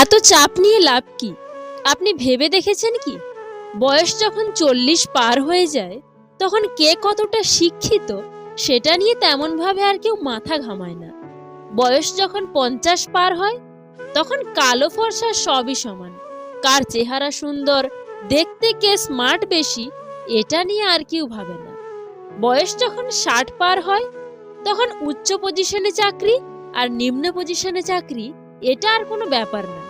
এত চাপ নিয়ে লাভ কি? আপনি ভেবে দেখেছেন কি? বয়স যখন চল্লিশ পার হয়ে যায়, তখন কে কতটা শিক্ষিত সেটা নিয়ে তেমনভাবে আর কেউ মাথা ঘামায় না। বয়স যখন পঞ্চাশ পার হয়, তখন কালো ফর্সা সবই সমান। কার চেহারা সুন্দর, দেখতে কে স্মার্ট বেশি, এটা নিয়ে আর কেউ ভাবে না। বয়স যখন ষাট পার হয়, তখন উচ্চ পজিশনে চাকরি আর নিম্ন পজিশনে চাকরি, এটা আর কোনো ব্যাপার না।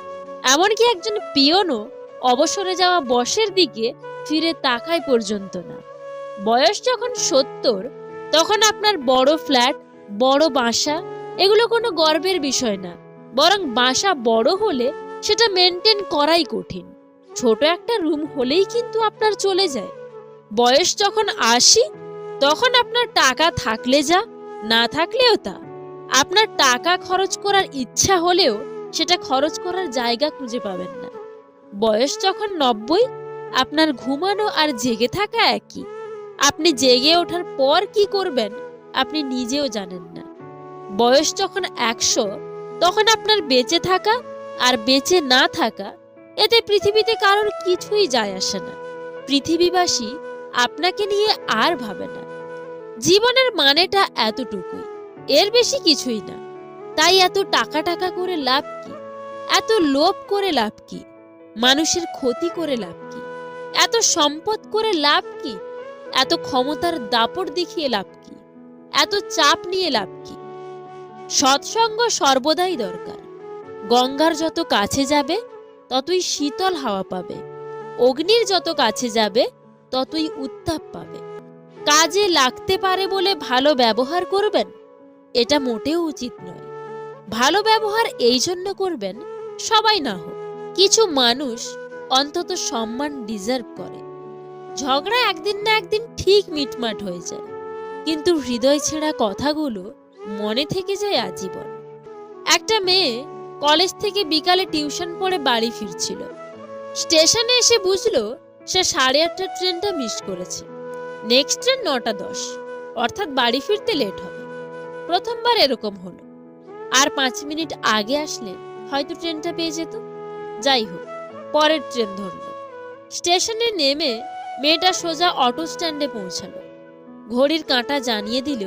এমনকি একজন পিয়নও অবসরে যাওয়া বসের দিকে ফিরে তাকায় পর্যন্ত না। বয়স যখন সত্তর, তখন আপনার বড় ফ্ল্যাট, বড় বাসা, এগুলো কোনো গর্বের বিষয় না। বরং বাসা বড় হলে সেটা মেনটেন করাই কঠিন। ছোট একটা রুম হলেই কিন্তু আপনার চলে যায়। বয়স যখন আশি, তখন আপনার টাকা থাকলে যা, না থাকলেও তা। আপনার টাকা খরচ করার ইচ্ছা হলেও সেটা খরচ করার জায়গা খুঁজে পাবেন না। বয়স যখন নব্বই, আপনার ঘুমানো আর জেগে থাকা একই। আপনি জেগে ওঠার পর কি করবেন, আপনি নিজেও জানেন না। বয়স যখন একশো, তখন আপনার বেঁচে থাকা আর বেঁচে না থাকা, এতে পৃথিবীতে কারোর কিছুই যায় আসে না। পৃথিবীবাসী আপনাকে নিয়ে আর ভাবে না। জীবনের মানেটা এতটুকুই, এর বেশি কিছুই না। তাই এত টাকা টাকা করে লাভ কি? এত লোভ করে লাভ কি? মানুষের ক্ষতি করে লাভ কি? এত সম্পদ করে লাভ কি? এত ক্ষমতার দাপট দেখিয়ে লাভ কি? এত চাপ নিয়ে লাভ কি? সৎসঙ্গ সর্বদাই দরকার। গঙ্গার যত কাছে যাবে, ততই শীতল হাওয়া পাবে। অগ্নির যত কাছে যাবে, ততই উত্তাপ পাবে। কাজে লাগতে পারে বলে ভালো ব্যবহার করবেন? এটা মোটেও উচিত নয়। ভালো ব্যবহার এই জন্য করবেন, সবাই না হোক। কিছু মানুষ অন্তত সম্মান ডিজার্ভ করে। ঝগড়া একদিন না একদিন ঠিক মিটমাট হয়ে যায়। কিন্তু হৃদয় ছেঁড়া কথাগুলো মনে থেকে যায় আজীবন। একটা মেয়ে কলেজ থেকে বিকালে টিউশন পড়ে বাড়ি ফিরছিল। স্টেশনে এসে বুঝলো সে সাড়ে আটটার ট্রেনটা মিস করেছে। নেক্সট ট্রেন নটা দশ। অর্থাৎ বাড়ি ফিরতে লেট হবে। প্রথমবার এরকম হলো। আর পাঁচ মিনিট আগে আসলে হয়তো ট্রেনটা পেয়ে যেত। যাই হোক, পরের ট্রেন ধরল। স্টেশনে নেমে মেয়েটা সোজা অটো স্ট্যান্ডে পৌঁছালো। ঘড়ির কাঁটা জানিয়ে দিল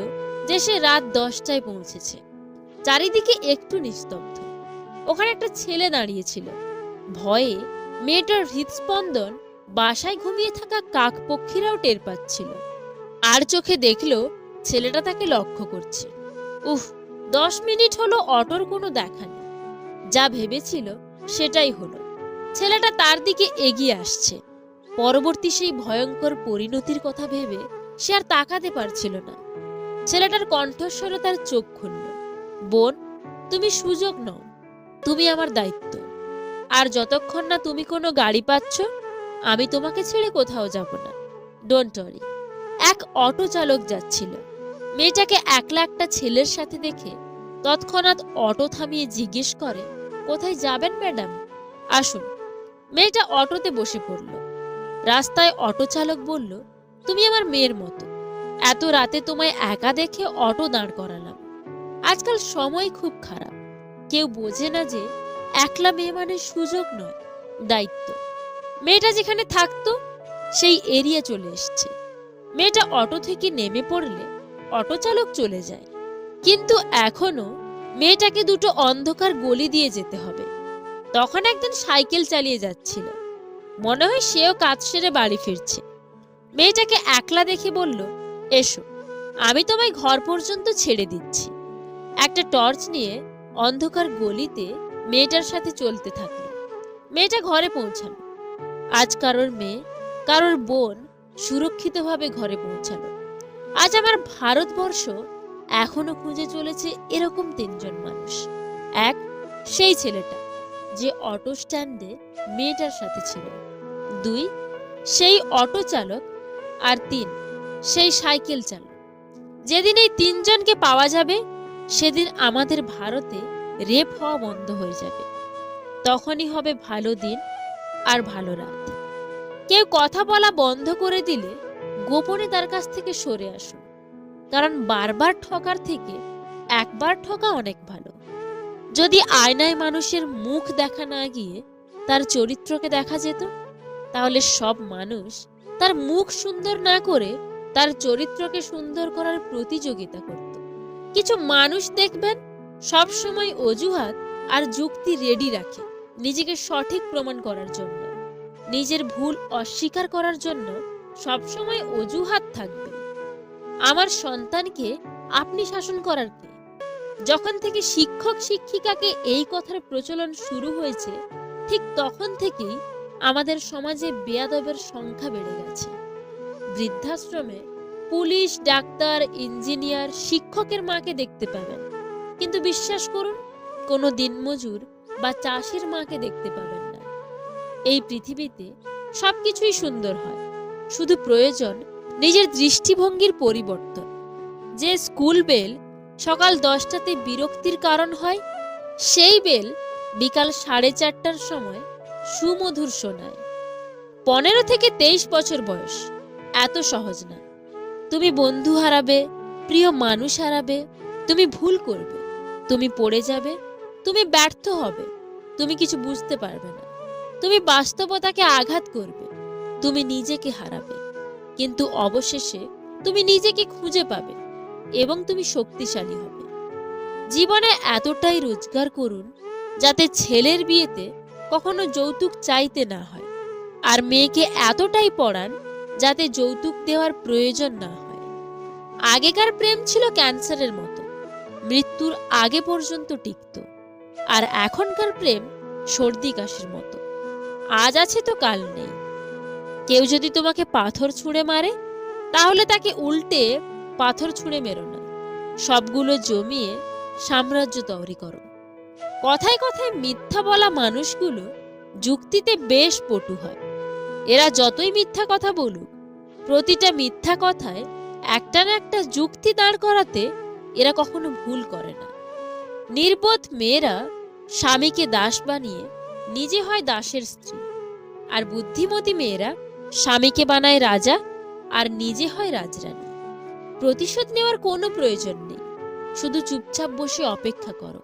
যে সে রাত দশটায় পৌঁছেছে। চারিদিকে একটু নিস্তব্ধ। ওখানে একটা ছেলে দাঁড়িয়েছিল। ভয়ে মেয়েটার হৃদস্পন্দন বাসায় ঘুমিয়ে থাকা কাকপক্ষীরাও টের পাচ্ছিল। আর চোখে দেখল ছেলেটা তাকে লক্ষ্য করছে। উফ দশ মিনিট হলো অটোর কোনো দেখা নেই। যা ভেবেছিল সেটাই হলো। ছেলেটা তার দিকে এগিয়ে আসছে। পরবর্তী সেই ভয়ঙ্কর পরিণতির কথা ভেবে সে আর তাকাতে পারছিল না। ছেলেটার কণ্ঠস্বরে তার চোখ খুলল। বোন, তুমি সুযোগ নও। তুমি আমার দায়িত্ব। আর যতক্ষণ না তুমি কোনো গাড়ি পাচ্ছ, আমি তোমাকে ছেড়ে কোথাও যাব না। ডোন্ট এক অটো চালক যাচ্ছিল। মেয়েটাকে একলা একটা ছেলের সাথে দেখে তৎক্ষণাৎ অটো থামিয়ে জিজ্ঞেস করে, কোথায় যাবেন, ম্যাডাম? আসুন। মেয়েটা অটোতে বসে পড়ল। রাস্তায় অটো চালক বলল, তুমি আমার মেয়ের মতো। এত রাতে তোমায় একা দেখে অটো দাঁড় করালাম। আজকাল সময় খুব খারাপ। কেউ বোঝে না যে একলা মেয়ে মানে সুযোগ নয়, দায়িত্ব। মেয়েটা যেখানে থাকতো, সেই এরিয়া চলে এসছে। মেয়েটা অটো থেকে নেমে পড়লে অটো চালক চলে যায়। কিন্তু এখনও মেয়েটাকে দুটো অন্ধকার গলি দিয়ে যেতে হবে। তখন একজন সাইকেল চালিয়ে যাচ্ছিল। মনে হয় সেও কাজ সেরে বাড়ি ফিরছে। মেয়েটাকে একলা দেখে বলল, এসো, আমি তোমায় ঘর পর্যন্ত ছেড়ে দিচ্ছি। একটা টর্চ নিয়ে অন্ধকার গলিতে মেয়েটার সাথে চলতে থাকল। মেয়েটা ঘরে পৌঁছালো। আজ কারোর মেয়ে, কারোর বোন সুরক্ষিতভাবে ঘরে পৌঁছালো। আজ আমার ভারতবর্ষ এখনও খুঁজে চলেছে এরকম তিনজন মানুষ। এক, সেই ছেলেটা যে অটো স্ট্যান্ডে মেয়েটার সাথে ছিল। দুই, সেই অটো চালক আর তিন, সেই সাইকেল চালক। যেদিন এই তিনজনকে পাওয়া যাবে, সেদিন আমাদের ভারতে রেপ হওয়া বন্ধ হয়ে যাবে। তখনই হবে ভালো দিন আর ভালো রাত। কেউ কথা বলা বন্ধ করে দিলে গোপনে তার কাছ থেকে সরে আসুন কারণ বারবার ঠকার থেকে একবার ঠকা অনেক ভালো। যদি আয়নায় মানুষের মুখ দেখা না গিয়ে তার চরিত্রকে দেখা যেত, তাহলে সব মানুষ তার মুখ সুন্দর না করে তার চরিত্রকে সুন্দর করার প্রতিযোগিতা করত। কিছু মানুষ দেখবেন সব সময় অজুহাত আর যুক্তি রেডি রাখে নিজেকে সঠিক প্রমাণ করার জন্য, নিজের ভুল অস্বীকার করার জন্য সবসময় অজুহাত থাকবে। আমার সন্তানকে আপনি শাসন করার কে? যখন থেকে শিক্ষক শিক্ষিকাকে এই কথার প্রচলন শুরু হয়েছে, ঠিক তখন থেকেই আমাদের সমাজে বেয়াদবের সংখ্যা বেড়ে গেছে। বৃদ্ধাশ্রমে পুলিশ, ডাক্তার, ইঞ্জিনিয়ার, শিক্ষকের মাকে দেখতে পাবেন। কিন্তু বিশ্বাস করুন, কোনো দিনমজুর বা চাষির মাকে দেখতে পাবেন না। এই পৃথিবীতে সবকিছুই সুন্দর হয়। শুধু প্রয়োজন নিজের দৃষ্টিভঙ্গির পরিবর্তন। যে স্কুল বেল সকাল দশটাতে বিরক্তির কারণ হয়, সেই বেল বিকাল সাড়ে চারটার সময় সুমধুর শোনায়। পনেরো থেকে তেইশ বছর বয়স, এত সহজ না। তুমি বন্ধু হারাবে, প্রিয় মানুষ হারাবে, তুমি ভুল করবে, তুমি পড়ে যাবে, তুমি ব্যর্থ হবে, তুমি কিছু বুঝতে পারবে না। তুমি বাস্তবতাকে আঘাত করবে তুমি নিজেকে হারাবে। কিন্তু অবশেষে তুমি নিজেকে খুঁজে পাবে এবং তুমি শক্তিশালী হবে। জীবনে এতটাই রোজগার করুন যাতে ছেলের বিয়েতে কখনো যৌতুক চাইতে না হয় আর মেয়েকে এতটাই পড়ান যাতে যৌতুক দেওয়ার প্রয়োজন না হয়। আগেকার প্রেম ছিল ক্যান্সারের মতো, মৃত্যুর আগে পর্যন্ত টিকত আর এখনকার প্রেম সর্দি কাশির মতো। আজ আছে তো কাল নেই। কেউ যদি তোমাকে পাথর ছুঁড়ে মারে, তাহলে তাকে উল্টে পাথর ছুঁড়ে মেরো না। সবগুলো জমিয়ে সাম্রাজ্য তৈরি করো। কথায় কথায় মিথ্যা বলা মানুষগুলো যুক্তিতে বেশ পটু হয়। এরা যতই মিথ্যা কথা বলুক, প্রতিটা মিথ্যা কথায় একটা না একটা যুক্তি দাঁড় করাতে এরা কখনো ভুল করে না। নির্বোধ মেয়েরা স্বামীকে দাস বানিয়ে নিজে হয় দাসের স্ত্রী। আর বুদ্ধিমতী মেয়েরা স্বামীকে বানায় রাজা আর নিজে হয় রাজরানী। প্রতিশোধ নেওয়ার কোনো প্রয়োজন নেই। শুধু চুপচাপ বসে অপেক্ষা করো।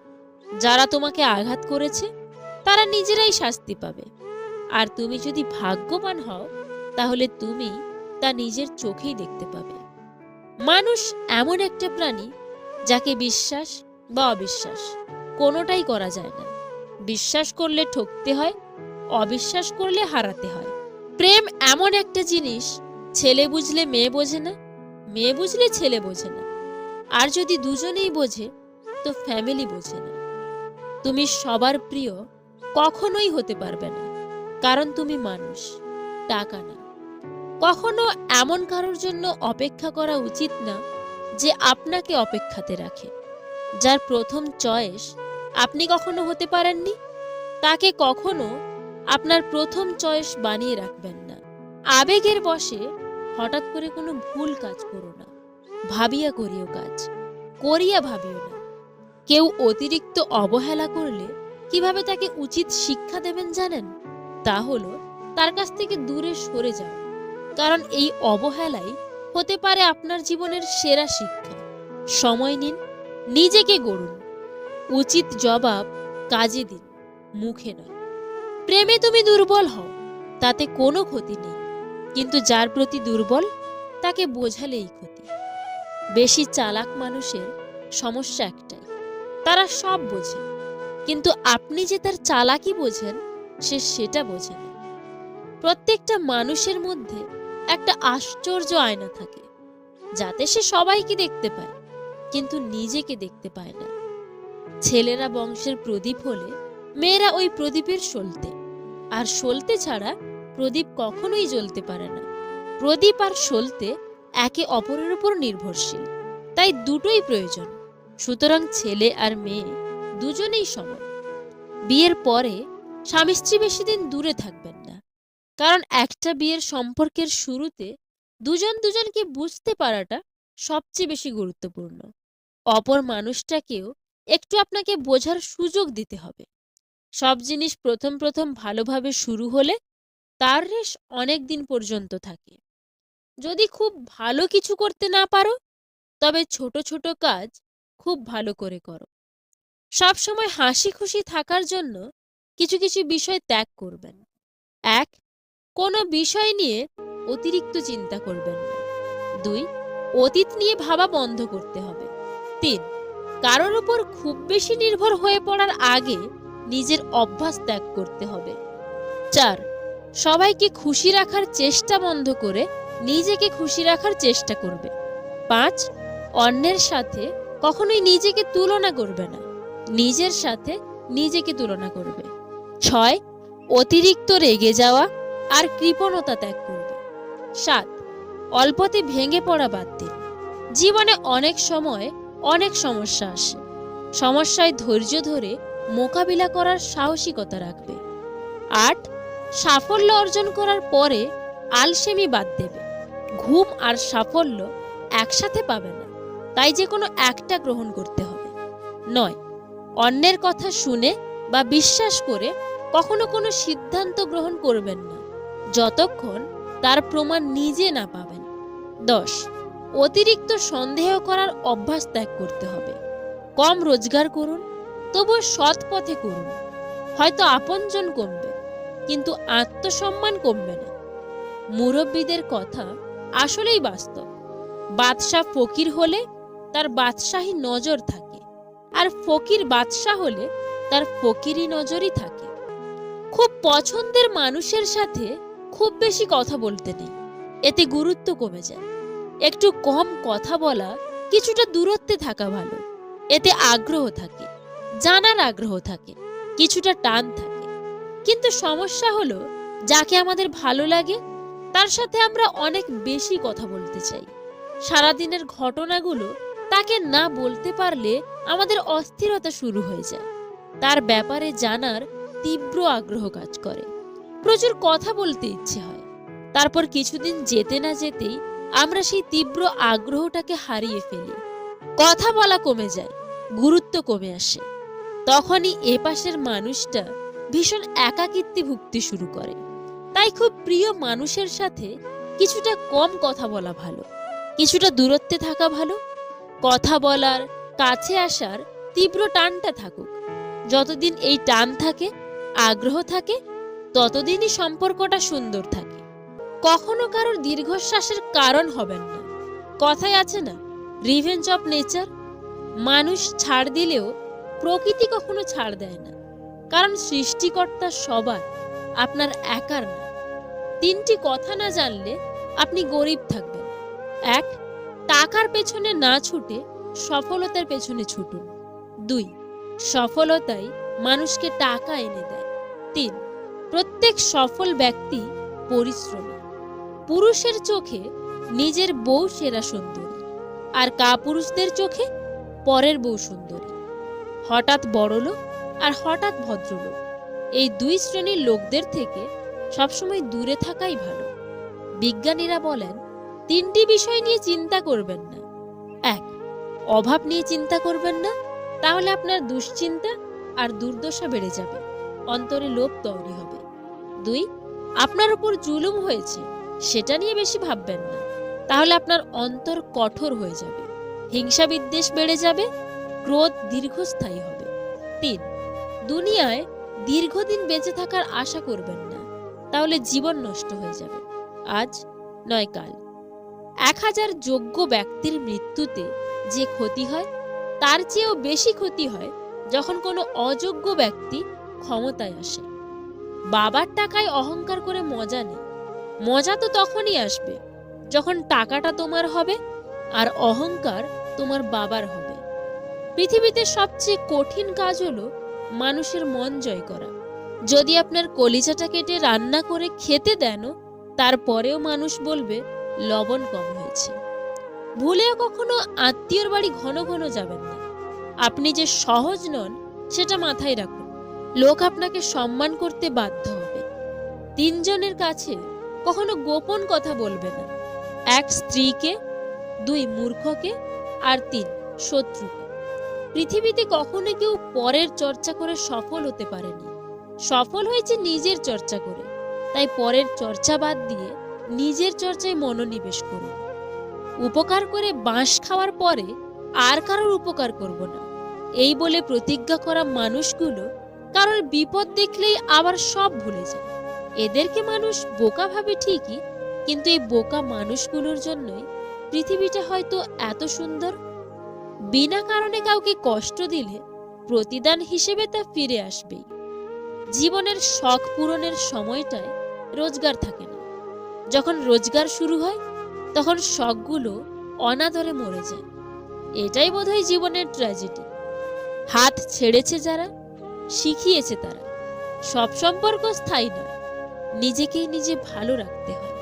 যারা তোমাকে আঘাত করেছে, তারা নিজেরাই শাস্তি পাবে। আর তুমি যদি ভাগ্যবান হও, তাহলে তুমি তা নিজের চোখেই দেখতে পাবে। মানুষ এমন একটা প্রাণী যাকে বিশ্বাস বা অবিশ্বাস কোনোটাই করা যায় না। বিশ্বাস করলে ঠকতে হয়, অবিশ্বাস করলে হারাতে হয়। প্রেম এমন একটা জিনিস, ছেলে বুঝলে মেয়ে বোঝে না, মেয়ে বুঝলে ছেলে বোঝে না। আর যদি দুজনেই বোঝে, তো ফ্যামিলি বোঝে না। তুমি সবার প্রিয় কখনোই হতে পারবে না, কারণ তুমি মানুষ, টাকা না। কখনো এমন কারোর জন্য অপেক্ষা করা উচিত না, যে আপনাকে অপেক্ষাতে রাখে। যার প্রথম চয়েস আপনি কখনো হতে পারেননি, তাকে কখনো আপনার প্রথম চয়েস বানিয়ে রাখবেন না। আবেগের বশে হঠাৎ করে কোনো ভুল কাজ করো না। ভাবিয়া করিও কাজ, করিয়া ভাবিও না। কেউ অতিরিক্ত অবহেলা করলে কীভাবে তাকে উচিত শিক্ষা দেবেন জানেন? তা হলো তার কাছ থেকে দূরে সরে যাও কারণ এই অবহেলাই হতে পারে আপনার জীবনের সেরা শিক্ষা। সময় নিন, নিজেকে গড়ুন। উচিত জবাব কাজে দিন, মুখে নয়। প্রেমে তুমি দুর্বল হও, তাতে কোনো ক্ষতি নেই। কিন্তু যার প্রতি দুর্বল, তাকে বোঝালেই ক্ষতি। বেশি চালাক মানুষের সমস্যা একটাই, তারা সব বোঝে। কিন্তু আপনি যে তার চালাকি বোঝেন, সে সেটা বোঝে না। প্রত্যেকটা মানুষের মধ্যে একটা আশ্চর্য আয়না থাকে, যাতে সে সবাইকে দেখতে পায়, কিন্তু নিজেকে দেখতে পায় না। ছেলেরা বংশের প্রদীপ হলে মেয়েরা ওই প্রদীপের সলতে। আর সলতে ছাড়া প্রদীপ কখনোই জ্বলতে পারে না। প্রদীপ আর সলতে একে অপরের উপর নির্ভরশীল, তাই দুটোই প্রয়োজন। সুতরাং ছেলে আর মেয়ে দুজনেই সমান। বিয়ের পরে স্বামী স্ত্রী বেশি দিন দূরে থাকবেন না, কারণ একটা বিয়ের সম্পর্কের শুরুতে দুজন দুজনকে বুঝতে পারাটা সবচেয়ে বেশি গুরুত্বপূর্ণ। অপর মানুষটাকেও একটু আপনাকে বোঝার সুযোগ দিতে হবে। সব জিনিস প্রথম প্রথম ভালোভাবে শুরু হলে তার রেশ অনেক দিন পর্যন্ত থাকে। যদি খুব ভালো কিছু করতে না পারো, তবে ছোট ছোট কাজ খুব ভালো করে করো। সব সময় হাসি খুশি থাকার জন্য কিছু কিছু বিষয় ত্যাগ করবেন। এক, কোনো বিষয় নিয়ে অতিরিক্ত চিন্তা করবেন না। দুই, অতীত নিয়ে ভাবা বন্ধ করতে হবে। তিন, কারোর উপর খুব বেশি নির্ভর হয়ে পড়ার আগে নিজের অভ্যাস ত্যাগ করতে হবে। চার, সবাইকে খুশি রাখার চেষ্টা বন্ধ করে নিজেকে খুশি রাখার চেষ্টা করবে। পাঁচ, অন্যের সাথে কখনোই নিজেকে তুলনা করবে না। নিজের সাথে নিজেকে তুলনা করবে। ছয়, অতিরিক্ত রেগে যাওয়া আর কৃপণতা ত্যাগ করবে। সাত, অল্পতে ভেঙে পড়া বাদ দিন। জীবনে অনেক সময় অনেক সমস্যা আসে। সমস্যায় ধৈর্য ধরে মোকাবিলা করার সাহসিকতা রাখবে। আট, সাফল্য অর্জন করার পরে আলসেমি বাদ দেবে। ঘুম আর সাফল্য একসাথে পাবে না, তাই যে কোনো একটা গ্রহণ করতে হবে। নয়, অন্যের কথা শুনে বা বিশ্বাস করে কখনো কোনো সিদ্ধান্ত গ্রহণ করবেন না, যতক্ষণ তার প্রমাণ নিজে না পাবেন। দশ, অতিরিক্ত সন্দেহ করার অভ্যাস ত্যাগ করতে হবে। কম রোজগার করুন তবু সৎ পথে করুন। হয়তো আপনজন কমবে, কিন্তু আত্মসম্মান কমবে না। মুরব্বীদের কথা আসলেই বাস্তব। বাদশাহ ফকির হলে তার বাদশাহী নজর থাকে, আর ফকির বাদশাহ হলে তার ফকিরি নজরই থাকে। খুব পছন্দের মানুষের সাথে খুব বেশি কথা বলতে নেই, এতে গুরুত্ব কমে যায়। একটু কম কথা বলা কিছুটা দূরত্বে থাকা ভালো, এতে আগ্রহ থাকে। জানার আগ্রহ থাকে, কিছুটা টান থাকে। কিন্তু সমস্যা হলো, যাকে আমাদের ভালো লাগে, তার সাথে আমরা অনেক বেশি কথা বলতে চাই। সারাদিনের ঘটনাগুলো তাকে না বলতে পারলে আমাদের অস্থিরতা শুরু হয়ে যায়। তার ব্যাপারে জানার তীব্র আগ্রহ কাজ করে। প্রচুর কথা বলতে ইচ্ছে হয়। তারপর কিছুদিন যেতে না যেতেই আমরা সেই তীব্র আগ্রহটাকে হারিয়ে ফেলি। কথা বলা কমে যায়, গুরুত্ব কমে আসে। তখনই এপাশের মানুষটা ভীষণ একাকিত্বে ভুগতে শুরু করে। তাই খুব প্রিয় মানুষের সাথে কিছুটা কম কথা বলা ভালো, কিছুটা দূরত্বে থাকা ভালো, কথা বলার, কাছে আসার তীব্র টানটা থাকুক। যতদিন এই টান থাকে, আগ্রহ থাকে, ততদিনই সম্পর্কটা সুন্দর থাকে। কখনো কারোর দীর্ঘশ্বাসের কারণ হবেন না। কথায় আছে না রিভেঞ্জ অফ নেচার মানুষ ছাড় দিলেও প্রকৃতি কখনো ছাড় দেয় না। কারণ সৃষ্টিকর্তা সবার, আপনার একার না তিনটি কথা না জানলে আপনি গরিব থাকবেন। এক, টাকার পেছনে না ছুটে সফলতার পেছনে ছুটুন। দুই, সফলতাই মানুষকে টাকা এনে দেয়। তিন, প্রত্যেক সফল ব্যক্তি পরিশ্রমী। পুরুষের চোখে নিজের বউ সেরা সুন্দরী। আর কাপুরুষদের চোখে পরের বউ সুন্দরী। হঠাৎ বড়লোক আর হঠাৎ ভদ্রলোক। এই দুই শ্রেণির লোকদের থেকে সবসময় দূরে থাকাই ভালো। বিজ্ঞানীরা বলেন, তিনটি বিষয় নিয়ে চিন্তা করবেন না। এক, অভাব নিয়ে চিন্তা করবেন না, তাহলে আপনার দুশ্চিন্তা আর দুর্দশা বেড়ে যাবে, অন্তরে লোভ তৈরি হবে। দুই, আপনার উপর জুলুম হয়েছে, সেটা নিয়ে বেশি ভাববেন না, তাহলে আপনার অন্তর কঠোর হয়ে যাবে হিংসা বিদ্বেষ বেড়ে যাবে ক্রোধ দীর্ঘস্থায়ী হবে। তিন, দুনিয়ায় দীর্ঘদিন বেঁচে থাকার আশা করবেন না, তাহলে জীবন নষ্ট হয়ে যাবে। আজ নয় কাল। এক হাজার যোগ্য ব্যক্তির মৃত্যুতে যে ক্ষতি হয়, তার চেয়েও বেশি ক্ষতি হয় যখন কোনো অযোগ্য ব্যক্তি ক্ষমতায় আসে। বাবার টাকায় অহংকার করে মজা নেই। মজা তো তখনই আসবে যখন টাকাটা তোমার হবে আর অহংকার তোমার বাবার হবে। পৃথিবীতে সবচেয়ে কঠিন কাজ হলো মানুষের মন জয় করা। যদি আপনার কলিজাটা কেটে রান্না করে খেতে দেন, তারপরেও মানুষ বলবে, লবণ কম হয়েছে। ভুলেও কখনো আত্মীয়র বাড়ি ঘন ঘন যাবেন না। আপনি যে সহজ নন, সেটা মাথায় রাখুন। লোক আপনাকে সম্মান করতে বাধ্য হবে। তিনজনের কাছে কখনো গোপন কথা বলবে না। এক স্ত্রীকে, দুই মূর্খকে, আর তিন শত্রুকে। পৃথিবীতে কখনো কেউ পরের চর্চা করে সফল হতে পারেনি। সফল হয়েছে নিজের চর্চা করে। তাই পরের চর্চা বাদ দিয়ে নিজের চর্চায় মনোনিবেশ করুন। উপকার করে বাঁশ খাওয়ার পরে আর কারোর উপকার করব না। এই বলে প্রতিজ্ঞা করা মানুষগুলো কারোর বিপদ দেখলেই আবার সব ভুলে যায়। এদেরকে মানুষ বোকা ভাবে ঠিকই, কিন্তু এই বোকা মানুষগুলোর জন্যই পৃথিবীটা হয়তো এত সুন্দর বিনা কারণে কাউকে কষ্ট দিলে প্রতিদান হিসেবে তা ফিরে আসবেই। জীবনের শখ পূরণের সময়টায় রোজগার থাকে না। যখন রোজগার শুরু হয়, তখন শখগুলো অনাদরে মরে যায়। এটাই বোধহয় জীবনের ট্র্যাজেডি হাত ছেড়েছে যারা, শিখিয়েছে তারা। সব সম্পর্ক স্থায়ী নয়, নিজেকেই নিজে ভালো রাখতে হয়।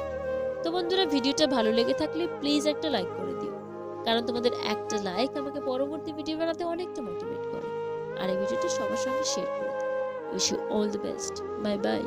তো বন্ধুরা, ভিডিওটা ভালো লেগে থাকলে প্লিজ একটা লাইক করে কারণ তোমাদের একটা লাইক আমাকে পরবর্তী ভিডিও বানাতে অনেকটা মোটিভেট করে। আর এই ভিডিওটা সবার সঙ্গে শেয়ার করে দিও। Wish you all the best bye bye